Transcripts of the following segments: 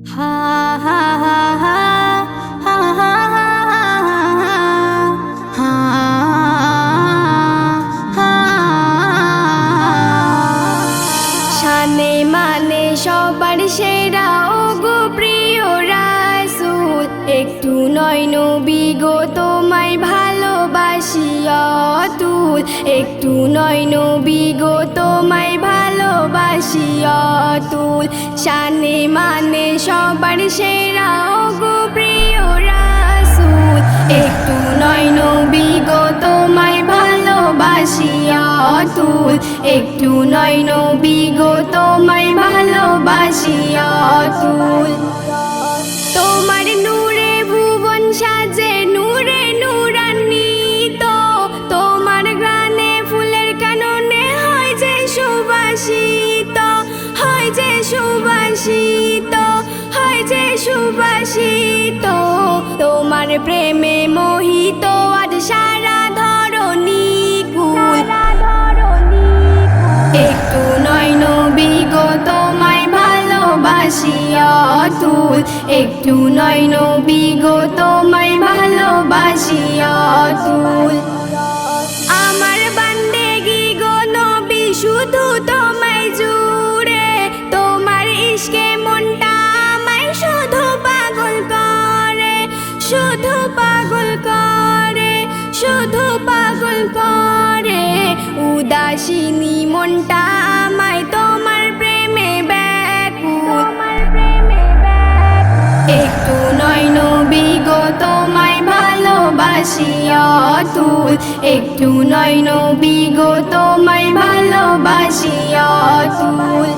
শানে মানে সবার সেরা ও গো প্রিয় রাসুল একটু নয় নবী গো, তোমায় ভালোবাসি অতুল। একটু নয় নবী তোমায় ভালোবাসি অতুল, শানে মানে সবার সেরা। গো প্রিয় রাসুল, একটু নয় নবী গো, তোমায় ভালোবাসি অতুল। একটু নয় নবী গো, তোমায় ভালোবাসি অতুল। তোমার নূরে সুবাসিত তোমার প্রেমে মোহিত আজ সারা ধরণী কুল একটু নয় নবী গো তোমায় ভালোবাসিয়া অতুল। একটু নয় নবী গো তোমায় ভালোবাসি উদাসিনী মনটা আমায় তোমার প্রেমে ব্যাকুল। একটু নয় নবী গো, তোমায় ভালোবাসি অতুল। একটু নয় নবী গো, তোমায় ভালোবাসি অতুল।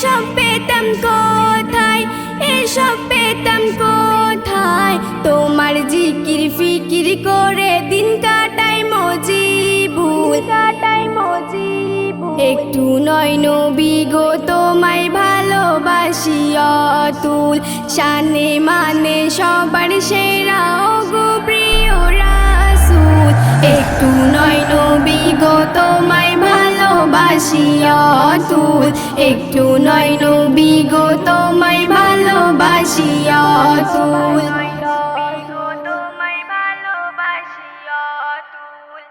এসব পেতাম কোথায়? এসব পেতাম কোথায়? তোমার জিকির ফিকির করে দিন কাটাই মজিবুল। কাটাই মজিবুল একটু নয় নবী গো, তোমায় ভালোবাসি অতুল। শানে মানে সবার সেরা গো প্রিয় রাসূল। একটু অতুল একটু নয় নবী গো তোমায় ভালোবাসি অতুল।